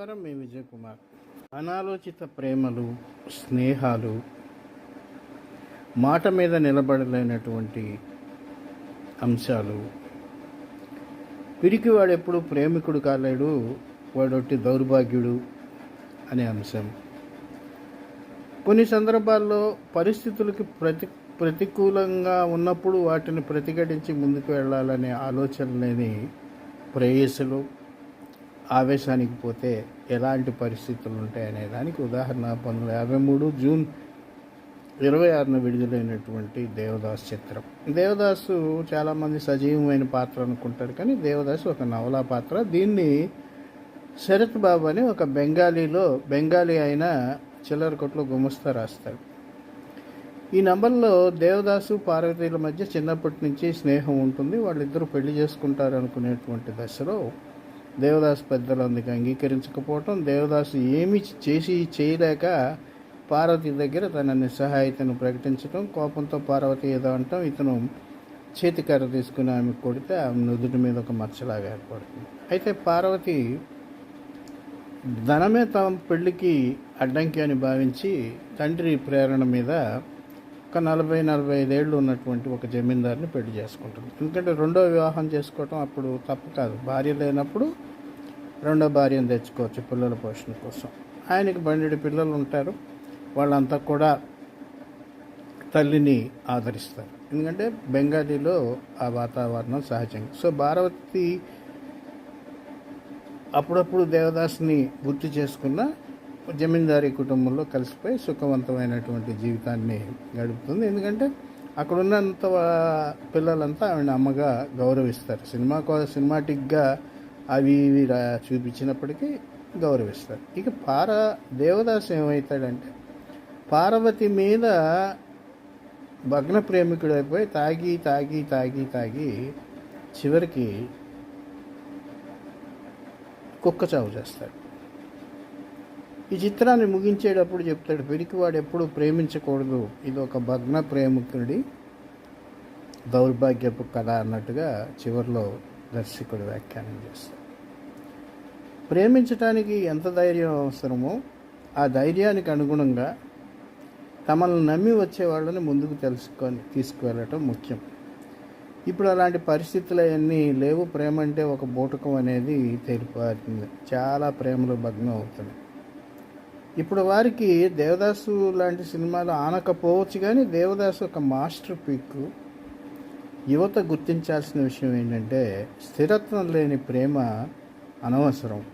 నమస్కారం మీ విజయ్ కుమార్. అనాలోచిత ప్రేమలు స్నేహాలు మాట మీద నిలబడలేనటువంటి అంశాలు. పిరికి వాడెప్పుడు ప్రేమికుడు కాలేడు వాడొట్టి దౌర్భాగ్యుడు అనే అంశం. కొన్ని సందర్భాల్లో పరిస్థితులకి ప్రతి ప్రతికూలంగా ఉన్నప్పుడు వాటిని ప్రతిఘటించి ముందుకు వెళ్ళాలనే ఆలోచన లేని ప్రేయసులు ఆవేశానికి పోతే ఎలాంటి పరిస్థితులు ఉంటాయనే దానికి ఉదాహరణ పంతొమ్మిది వందల యాభై మూడు జూన్ ఇరవై ఆరున విడుదలైనటువంటి దేవదాస్ చిత్రం. దేవదాసు చాలామంది సజీవమైన పాత్ర అనుకుంటారు కానీ దేవదాసు ఒక నవలా పాత్ర. దీన్ని శరత్ బాబు అని ఒక బెంగాలీలో బెంగాలీ అయిన చిల్లర కొట్లో గుమస్తా రాస్తాడు ఈ నంబర్లో దేవదాసు పార్వతీల మధ్య చిన్నప్పటి నుంచి స్నేహం ఉంటుంది. వాళ్ళిద్దరూ పెళ్ళి చేసుకుంటారు అనుకునేటువంటి దశలో దేవదాసు పెద్దలు అందుకు అంగీకరించకపోవటం దేవదాసు ఏమి చేసి చేయలేక పార్వతి దగ్గర తన నిస్సహాయతను ప్రకటించడం కోపంతో పార్వతి ఏదో అంటాం ఇతను చేతికర్ర తీసుకుని ఆమె కొడితే ఆమె నుదుటి మీద ఒక మచ్చలాగా ఏర్పడుతుంది. అయితే పార్వతి ధనమే తమ పెళ్ళికి అడ్డంకి అని భావించి తండ్రి ప్రేరణ మీద ఒక నలభై నలభై ఐదేళ్ళు ఉన్నటువంటి ఒక జమీందారుని పెళ్ళి చేసుకుంటుంది. ఎందుకంటే రెండో వివాహం చేసుకోవటం అప్పుడు తప్పు కాదు. భార్య లేనప్పుడు రెండో భార్యను తెచ్చుకోవచ్చు పిల్లల పోషణ కోసం. ఆయనకి బండి పిల్లలు ఉంటారు. వాళ్ళంతా కూడా తల్లిని ఆదరిస్తారు. ఎందుకంటే బెంగాలీలో ఆ వాతావరణం సహజంగా. సో భారవతి అప్పుడప్పుడు దేవదాస్ని గుర్తు చేసుకున్న జమీందారీ కుటుంబంలో కలిసిపోయి సుఖవంతమైనటువంటి జీవితాన్ని గడుపుతుంది. ఎందుకంటే అక్కడ ఉన్నంత పిల్లలంతా ఆవిడ అమ్మగా గౌరవిస్తారు. సినిమా కో- సినిమాటిక్గా అవి ఇవి చూపించినప్పటికీ గౌరవిస్తారు. ఇక పార దేవదాస్ ఏమవుతాడంటే పార్వతి మీద భగ్న ప్రేమికుడైపోయి తాగి తాగి తాగి తాగి చివరికి కుక్క చావు చేస్తాడు. ఈ చిత్రాన్ని ముగించేటప్పుడు చెప్తాడు పిరికివాడు ఎప్పుడు ప్రేమించకూడదు. ఇది ఒక భగ్న ప్రేమికుడి దౌర్భాగ్యపు కథ అన్నట్టుగా చివరిలో దర్శకుడు వ్యాఖ్యానం చేస్తాడు. ప్రేమించటానికి ఎంత ధైర్యం అవసరమో ఆ ధైర్యానికి అనుగుణంగా తమను నమ్మి వచ్చే వాళ్ళని ముందుకు తెలుసుకొని తీసుకువెళ్ళటం ముఖ్యం. ఇప్పుడు అలాంటి పరిస్థితులు అవన్నీ లేవు. ప్రేమ అంటే ఒక బూటకం అనేది తేలిపోతుంది. చాలా ప్రేమలు భగ్నం అవుతున్నాయి. ఇప్పుడు వారికి దేవదాసు లాంటి సినిమాలు ఆనకపోవచ్చు కానీ దేవదాసు ఒక మాస్టర్ పీక్. యువత గుర్తించాల్సిన విషయం ఏంటంటే స్థిరత్వం లేని ప్రేమ అనవసరం.